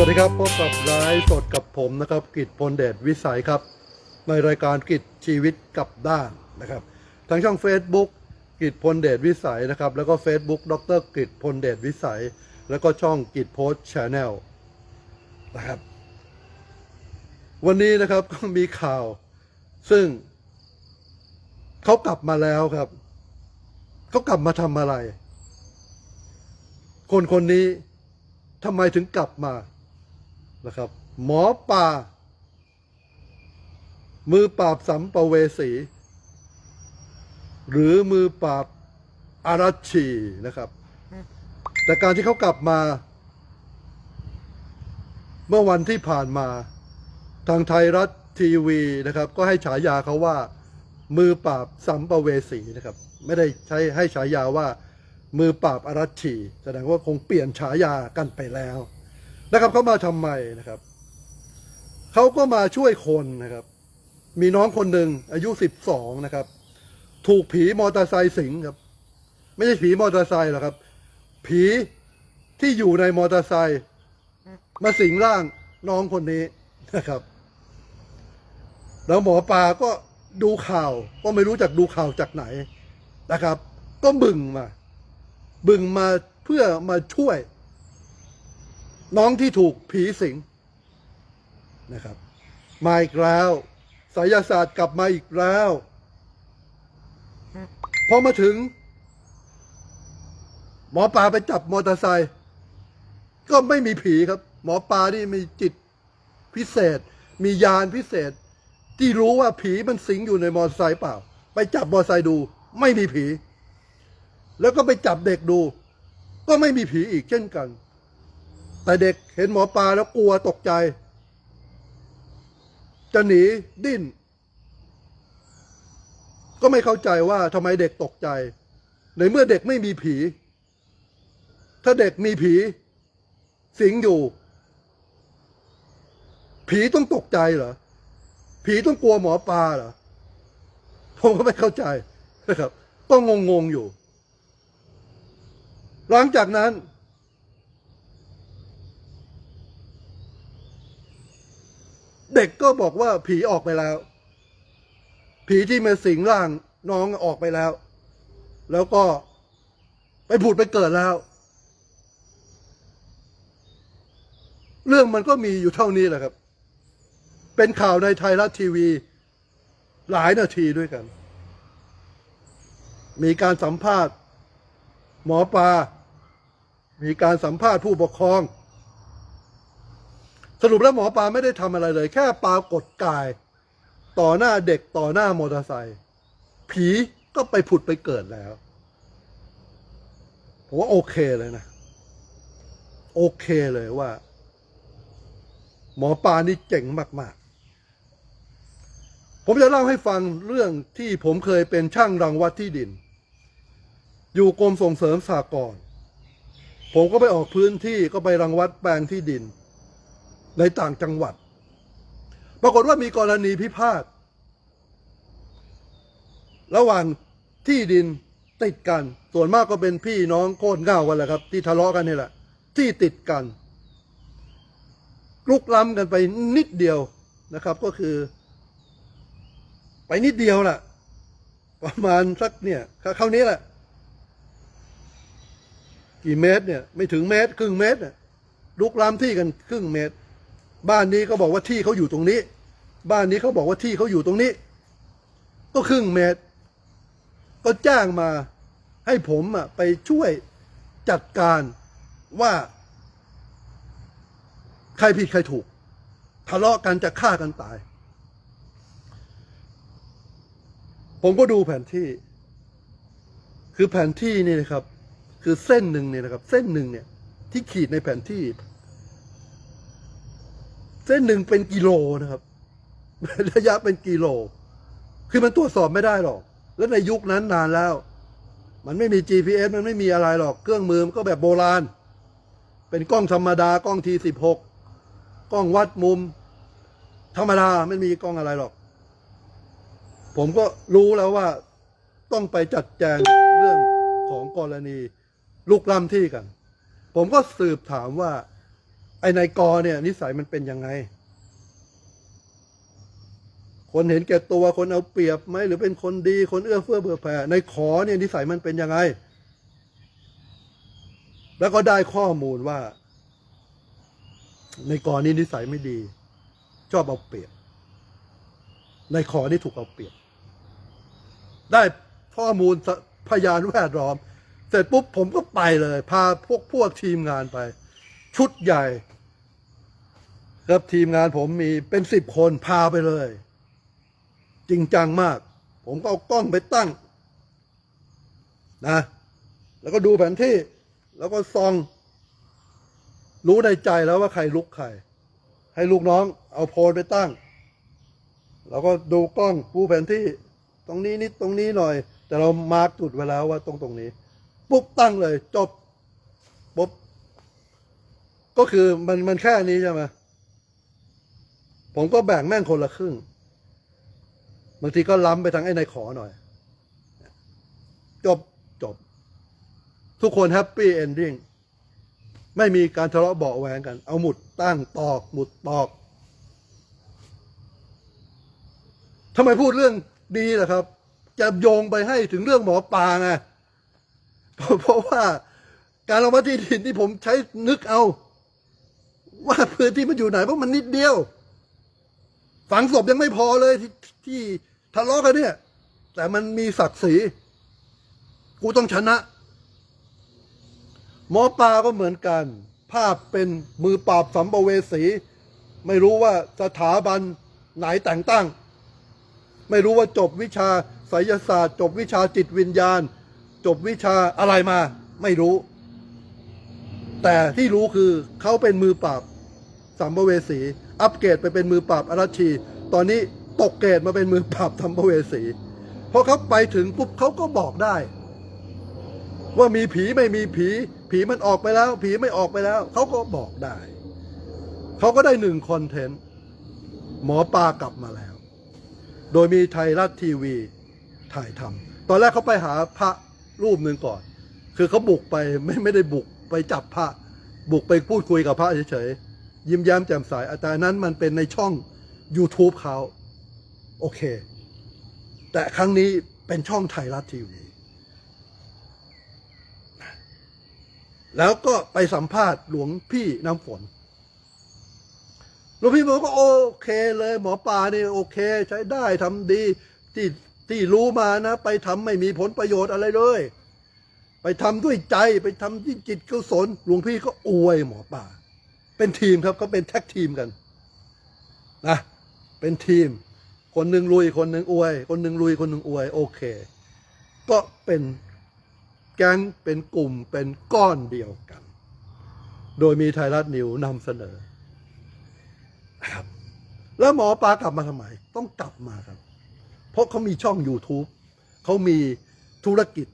วัสดีครับ พบกับไลฟ์สดกับผมนะครับ กิจพลเดชวิสัยครับ ในรายการกิจชีวิตกับด้านนะครับทางช่อง Facebook กิจพลเดชวิสัยนะครับ แล้วก็ Facebook ดรกิจพลเดชวิสัย แล้วก็ช่องกิจโพสชาแนลนะครับ วันนี้นะครับก็มีข่าว ซึ่งเขากลับมาแล้วครับเขากลับมาทำอะไร คนคนนี้ทำไมถึงกลับมา นะครับ หมอป่า มือปราบสัมปเวสี หรือมือปราบอารัชชีนะครับ แต่การที่เขากลับมา เมื่อวันที่ผ่านมาทางไทยรัฐทีวีนะครับ ก็ให้ฉายาเขาว่า มือปราบสัมปเวสีนะครับ ไม่ได้ใช้ให้ฉายาว่ามือปราบอารัชชีแสดงว่าคงเปลี่ยนฉายากันไปแล้ว นะครับเขามาทำไมนะครับเขาก็มาช่วยคนนะครับ มีน้องคนหนึ่งอายุสิบสองนะครับ ถูกผีมอเตอร์ไซค์สิงครับ ไม่ใช่ผีมอเตอร์ไซค์หรอกครับ ผีที่อยู่ในมอเตอร์ไซค์มาสิงร่างน้องคนนี้นะครับ แล้วหมอปลาก็ดูข่าว ก็ไม่รู้จักดูข่าวจากไหนนะครับ ก็บึงมา บึงมาเพื่อมาช่วย น้องที่ถูกผีสิงนะครับ มาอีกแล้วไสยศาสตร์กลับมาอีกแล้วพอมาถึง หมอปลาไปจับมอเตอร์ไซค์ก็ไม่มีผีครับ หมอปลานี่มีจิตพิเศษ มียานพิเศษ ที่รู้ว่าผีมันสิงอยู่ในมอเตอร์ไซค์เปล่า ไปจับมอเตอร์ไซค์ดู ไม่มีผี แล้วก็ไปจับเด็กดู ก็ไม่มีผีอีกเช่นกัน แต่เด็กเห็นหมอปลาแล้วกลัวตกใจ จะหนีดิ้น ก็ไม่เข้าใจว่าทำไมเด็กตกใจ ในเมื่อเด็กไม่มีผี ถ้าเด็กมีผี สิงอยู่ ผีต้องตกใจเหรอ ผีต้องกลัวหมอปลาเหรอ ผมก็ไม่เข้าใจนะครับ ก็งงๆอยู่ หลังจากนั้น เด็กก็บอกว่าผีออกไปแล้ว ผีที่มาสิงร่างน้องออกไปแล้ว แล้วก็ไปผุดไปเกิดแล้ว เรื่องมันก็มีอยู่เท่านี้แหละครับ เป็นข่าวในไทยรัฐทีวี หลายนาทีด้วยกัน มีการสัมภาษณ์ หมอปลามีการสัมภาษณ์ผู้ปกครอง สรุปแล้วหมอปลาไม่ได้ทำอะไรเลย แค่ปรากฏกาย ต่อหน้าเด็กต่อหน้ามอเตอร์ไซค์ผีก็ไปผุดไปเกิดแล้วผมว่าโอเคเลยนะ โอเคเลยว่า หมอปลานี่เจ๋งมาก ๆ ผมจะเล่าให้ฟังเรื่องที่ผมเคยเป็นช่างรังวัดที่ดิน อยู่กรมส่งเสริมสหกรณ์ผมก็ไปออกพื้นที่ก็ไปรังวัดแปลงที่ดิน ในต่างจังหวัด ปรากฏว่ามีกรณีพิพาทระหว่างที่ดินติดกัน ส่วนมากก็เป็นพี่น้องโคตรเง่ากันแหละครับ ที่ทะเลาะกันนี่แหละ ที่ติดกันลุกล้ำกันไปนิดเดียวนะครับ ก็คือ ไปนิดเดียวแหละประมาณสักเนี่ยเท่านี้แหละ กี่เมตรเนี่ย ไม่ถึงเมตร ครึ่งเมตรน่ะลุกล้ำที่กันครึ่งเมตร บ้านนี้ก็บอกว่าที่เขาอยู่ตรงนี้ บ้านนี้เขาบอกว่าที่เขาอยู่ตรงนี้ ก็ครึ่งเมตร ก็จ้างมาให้ผมอะไปช่วยจัดการว่า ใครผิดใครถูก ทะเลาะกันจะฆ่ากันตาย ผมก็ดูแผนที่ คือแผนที่นี่นะครับ คือเส้นหนึ่งเนี่ยนะครับ เส้นหนึ่งเนี่ยที่ขีดในแผนที่ เส้นหนึ่งเป็นกิโลนะครับ ระยะเป็นกิโล คือมันตรวจสอบไม่ได้หรอก แล้วในยุคนั้นนานแล้ว มันไม่มี GPS มันไม่มีอะไรหรอก เครื่องมือมันก็แบบโบราณ เป็นกล้องธรรมดากล้องทีสิบหกกล้องวัดมุม ธรรมดาไม่มีกล้องอะไรหรอก ผมก็รู้แล้วว่าต้องไปจัดแจงเรื่องของกรณีลุกล้ำที่กัน ผมก็สืบถามว่า ไอ้นายกอเนี่ย นิสัยมันเป็นยังไง คนเห็นแก่ตัวคนเอาเปรียบไหมหรือเป็นคนดีคนเอื้อเฟื้อเผื่อแผ่ในขอเนี่ยนิสัยมันเป็นยังไง แล้วก็ได้ข้อมูลว่าในกอนี้นิสัยไม่ดี ชอบเอาเปรียบในขอนี่ถูกเอาเปรียบ ได้ข้อมูลพยานแวดล้อม เสร็จปุ๊บผมก็ไปเลย พาพวกพวกทีมงานไป ชุดใหญ่ ครับทีมงานผมมีเป็นสิบคนพาไปเลย จริงจังมาก ผมก็เอากล้องไปตั้ง นะ แล้วก็ดูแผนที่ แล้วก็ซอง รู้ในใจแล้วว่าใครลุกใคร ให้ลูกน้อง เอาโพลไปตั้ง แล้วก็ดูกล้องปูแผนที่ ตรงนี้นิดตรงนี้หน่อย แต่เรามาร์กจุดไว้แล้วว่าตรงตรงนี้ ปุ๊บตั้งเลยจบ ก็คือมันมันแค่นี้ใช่ไหมผมก็แบ่งแม่งคนละครึ่ง บางทีก็ล้ำไปทางไอ้นายขอหน่อย จบจบ ทุกคนแฮปปี้เอนดิ้งไม่มีการทะเลาะเบาะแวงกัน เอาหมุดตั้งตอกหมุดตอกทำไมพูดเรื่องดีล่ะครับ จะโยงไปให้ถึงเรื่องหมอปลาไงเพราะเพราะว่าการลงมาที่ดินที่ผมใช้นึกเอา ว่าพื้นที่มันอยู่ไหนเพราะมันนิดเดียว ฝังศพยังไม่พอเลยที่ที่ทะเลาะกันเนี่ย แต่มันมีศักดิ์ศรีกูต้องชนะ หมอปลาก็เหมือนกัน ภาพเป็นมือปราบสัมภเวสี ไม่รู้ว่าสถาบันไหนแต่งตั้ง ไม่รู้ว่าจบวิชาไสยศาสตร์ จบวิชาจิตวิญญาณ จบวิชาอะไรมา ไม่รู้ แต่ที่รู้คือเขาเป็นมือปราบสัมภเวสี อัปเกรดไปเป็นมือปราบอารัชชี ตอนนี้ตกเกรดมาเป็นมือปราบสัมภเวสีพอเขาไปถึงปุ๊บเขาก็บอกได้ ว่ามีผีไม่มีผี ผีมันออกไปแล้ว ผีไม่ออกไปแล้ว เขาก็บอกได้ เขาก็ได้หนึ่งคอนเทนต์หมอปลากลับมาแล้ว โดยมีไทยรัฐทีวีถ่ายทำตอนแรกเขาไปหาพระรูปหนึ่งก่อน คือเขาบุกไปไม่ไม่ได้บุก ไปจับพระบุกไปพูดคุยกับพระเฉยๆยิ้มแย้มแจ่มใสแต่นั้นมันเป็นในช่อง YouTube เขาโอเค แต่ครั้งนี้เป็นช่องไทยรัฐทีวีแล้วก็ไปสัมภาษณ์หลวงพี่น้ำฝนหลวงพี่บอกว่าโอเคเลย หมอปลานี่โอเค ใช้ได้ทำดีที่ที่รู้มานะ ไปทำไม่มีผลประโยชน์อะไรเลย ไปทำด้วยใจไปทำที่จิตกุศลหลวงพี่ก็อวยหมอปลาเป็นทีมครับเขาเป็นแท็กทีมกันนะเป็นทีม คนหนึ่งลุยคนหนึ่งอวย คนหนึ่งลุยคนหนึ่งอวย โอเค ก็เป็นแก๊งเป็นกลุ่มเป็นก้อนเดียวกัน โดยมีไทยรัฐนิวนำเสนอนะครับแล้วหมอปลากลับมาทำไม ต้องกลับมาครับ เพราะเขามีช่อง YouTube เขามีธุรกิจ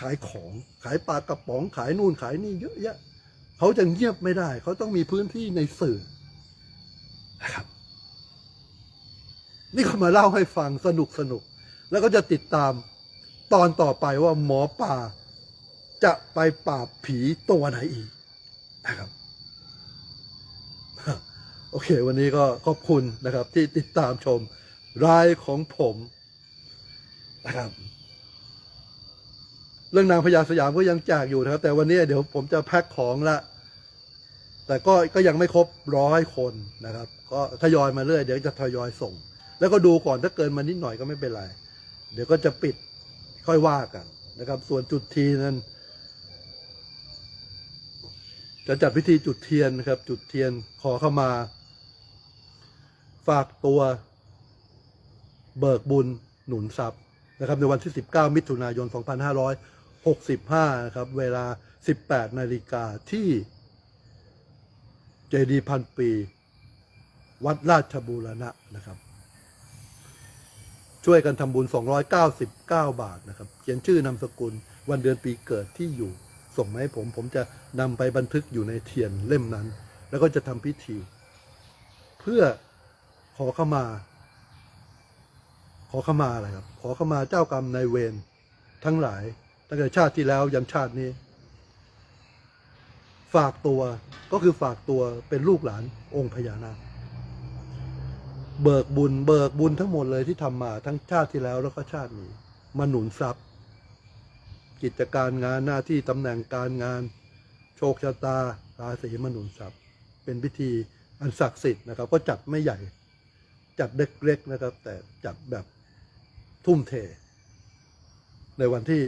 ขายของ ขายปลากระป๋องขายนู่นขายนี่เยอะแยะเขาจะเงียบไม่ได้ เขาต้องมีพื้นที่ในสื่อนะครับ นี่เขามาเล่าให้ฟังสนุกสนุก แล้วก็จะติดตามตอนต่อไปว่าหมอปลาจะไปปราบผีตัวไหนอีกนะครับ โอเค วันนี้ก็ขอบคุณนะครับ ที่ติดตามชมรายของผมนะครับ เรื่องนางพญาสยามก็ยังแจกอยู่นะครับ แต่วันนี้เดี๋ยวผมจะแพ็คของละ แต่ก็ก็ยังไม่ครบร้อยคนนะครับ ก็ทยอยมาเรื่อยเดี๋ยวจะทยอยส่ง แล้วก็ดูก่อนถ้าเกินมานิดหน่อยก็ไม่เป็นไร เดี๋ยวก็จะปิดค่อยว่ากันนะครับ ส่วนจุดทีนั้น จะจัดพิธีจุดเทียนนะครับ จุดเทียนขอเข้ามา ฝากตัวเบิกบุญหนุนทรัพย์นะครับในวันที่ 19 มิถุนายน 2565 นะครับ เวลา 18 นาฬิกาที่เจดีพันปี วัดราชบูรณะนะครับ ช่วยกันทำบุญ 299 บาทนะครับ เขียนชื่อนามสกุลวันเดือนปีเกิดที่อยู่ ส่งมาให้ผม ผมจะนำไปบันทึกอยู่ในเทียนเล่มนั้น แล้วก็จะทำพิธี เพื่อขอเข้ามา ขอเข้ามาอะไรครับ ขอเข้ามาเจ้ากรรมนายเวรทั้งหลาย ตั้งแต่ชาติที่แล้วยันชาตินี้ ฝากตัวก็คือฝากตัวเป็นลูกหลานองค์พญานาคเบิกบุญ เบิกบุญทั้งหมดเลยที่ทำมาทั้งชาติที่แล้วแล้วก็ชาตินี้มาหนุนทรัพย์ กิจการงานหน้าที่ตำแหน่งการงาน โชคชะตาราศีมาหนุนทรัพย์ เป็นพิธีอันศักดิ์สิทธิ์นะครับ ก็จัดไม่ใหญ่ จัดเล็กๆนะครับ แต่จัดแบบทุ่มเท ในวันที่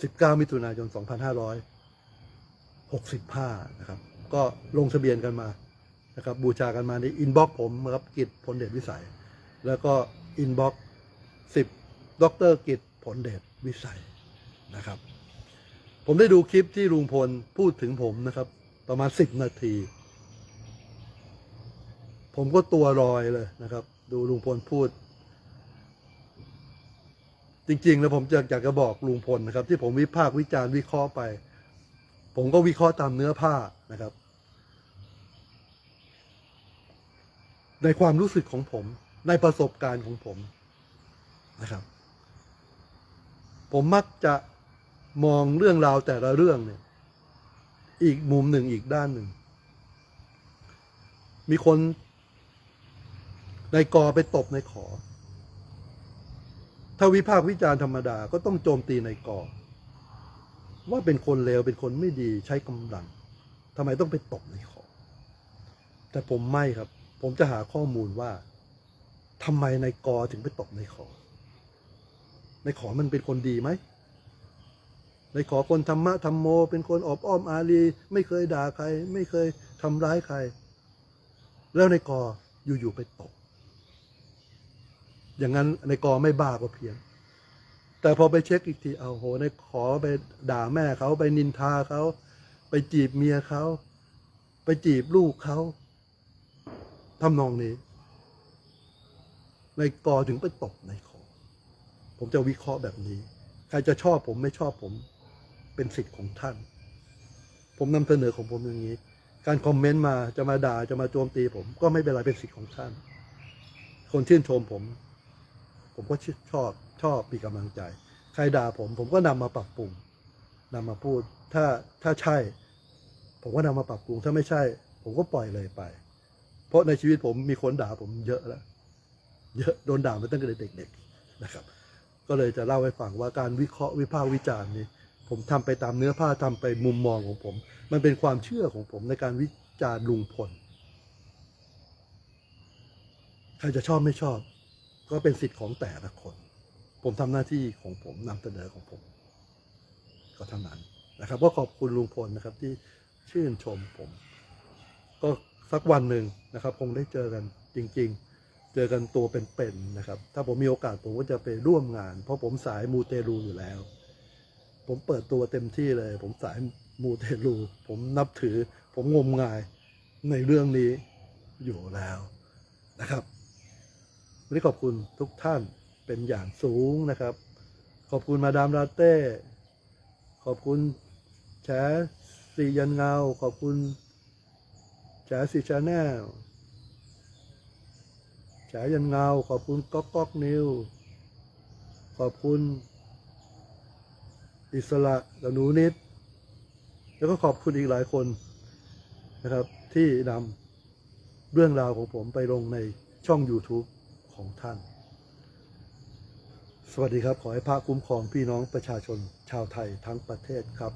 19 มิถุนายน 2565 นะครับ ก็ลงทะเบียนกันมานะครับ บูชากันมาในอินบ็อกผมนะครับกิจผลเดชวิสัย แล้วก็อินบ็อกสิบดรกิจผลเดชวิสัยนะครับ ผมได้ดูคลิปที่ลุงพลพูดถึงผมนะครับ ประมาณสิบนาที ผมก็ตัวลอยเลยนะครับ ดูลุงพลพูด จริง ๆ แล้วผมจะอยากจะบอกลุงพลนะครับ ที่ผมวิพากษ์วิจารณ์วิเคราะห์ไป ผมก็วิเคราะห์ตามเนื้อผ้านะครับ ในความรู้สึกของผม ในประสบการณ์ของผมนะครับ ผมมักจะมองเรื่องราวแต่ละเรื่องเนี่ย อีกมุมหนึ่งอีกด้านหนึ่ง มีคนในกอไปตบในขอ ถ้าวิพากษ์วิจารณ์ธรรมดาก็ต้องโจมตีในกอว่าเป็นคนเลวเป็นคนไม่ดีใช้กำลังทำไมต้องไปตบในขอแต่ผมไม่ครับ ผมจะหาข้อมูลว่าทำไมในกอถึงไปตบในขอในขอมันเป็นคนดีไหมในขอคนธรรมะธรรมโม เป็นคนอบอ้อมอารีไม่เคยด่าใคร ไม่เคยทำร้ายใคร แล้วในกออยู่ๆไปตบ อย่างนั้นในกอไม่บ้าก็เพียงแต่พอไปเช็คอีกทีเอาโหในขอไปด่าแม่เขาไปนินทาเขาไปจีบเมียเขาไปจีบลูกเขาทำนองนี้ ในกอถึงไปตบในขอ ผมจะวิเคราะห์แบบนี้ ใครจะชอบผมไม่ชอบผม เป็นสิทธิ์ของท่าน ผมนำเสนอของผมอย่างนี้ การคอมเมนต์มาจะมาด่าจะมาโจมตีผม ก็ไม่เป็นไรเป็นสิทธิ์ของท่าน คนชื่นชมผม ผมก็ชอบชอบมีกำลังใจ ใครด่าผม ผมก็นำมาปรับปรุงนำมาพูดถ้าถ้าใช่ ผมก็นำมาปรับปรุงถ้าไม่ใช่ ผมก็ปล่อยเลยไป เพราะในชีวิตผมมีคนด่าผมเยอะแล้วเยอะโดนด่ามาตั้งแต่เด็กๆนะครับ ก็เลยจะเล่าให้ฟังว่าการวิเคราะห์วิพากษ์วิจารณ์นี้ผมทำไปตามเนื้อผ้าทำไปมุมมองของผม มันเป็นความเชื่อของผมในการวิจารณ์ลุงพล ใครจะชอบไม่ชอบ ก็เป็นสิทธิ์ของแต่ละคน ผมทำหน้าที่ของผมนำเสนอของผม ก็เท่านั้นนะครับก็ขอบคุณลุงพลนะครับที่ชื่นชมผม ก็สักวันหนึ่งนะครับ คงได้เจอกันจริง ๆ เจอกันตัวเป็นๆนะครับ ถ้าผมมีโอกาสผมก็จะไปร่วมงาน เพราะผมสายมูเตลูอยู่แล้ว ผมเปิดตัวเต็มที่เลย ผมสายมูเตลู ผมนับถือ ผมงมงายในเรื่องนี้อยู่แล้วนะครับ วันนี้ขอบคุณทุกท่านเป็นอย่างสูงนะครับ ขอบคุณมาดามลาเต้ ขอบคุณแฉสียันเงา ขอบคุณแฉสีชาแนลแฉยันเงา ขอบคุณก๊อกก๊อกนิว ขอบคุณ อิสระกับหนูนิด แล้วก็ขอบคุณอีกหลายคนนะครับที่นำเรื่องราวของผมไปลงในช่อง YouTube ของท่าน สวัสดีครับ ขอให้พระคุ้มครองพี่น้องประชาชนชาวไทยทั้งประเทศครับ